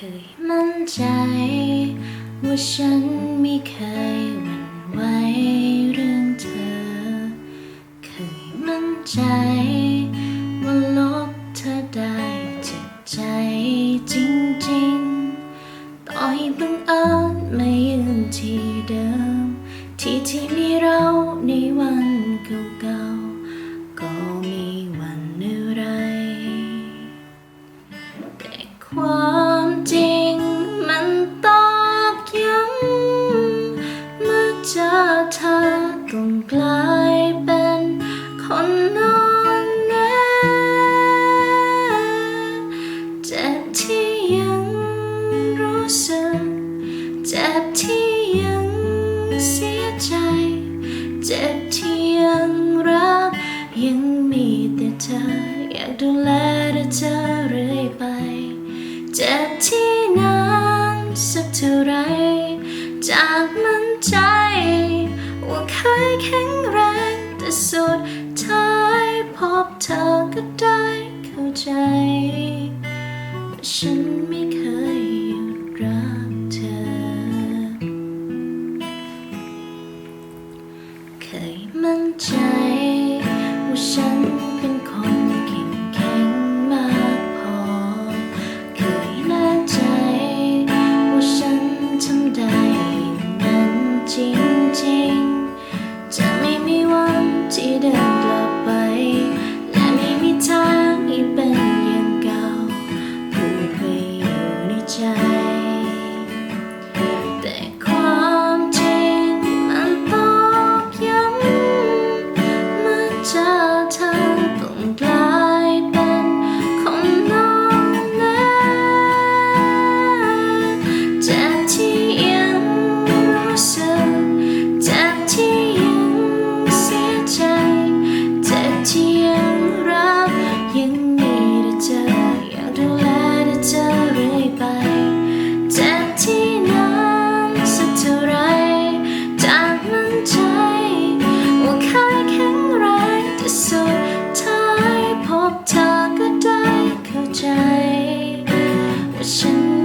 คยมั่นใจ ว่าฉันไม่เคยหวั่นไหวเรื่องเธอ เคยมั่นใจ ว่าลบเธอได้จากใจจริงๆ ต่อให้บังเอิญไม่ยืนที่เดิม ที่ที่มีเราในวันเก่า เจอเธอต้องกลายเป็นคนนอนแน่เจ็บที่ยังรู้สึก เจ็บที่ยังเสียใจ เจ็บที่ยังรัก ยังมีแต่เธออยากดูแล แข็งแรง แต่สุดท้ายพบเธอก็ได้เข้าใจว่าฉันไม่เคยหยุดรักเธอ เคยมั่นใจว่าฉัน 자 เธอก็ได้เข้าใจว่าฉัน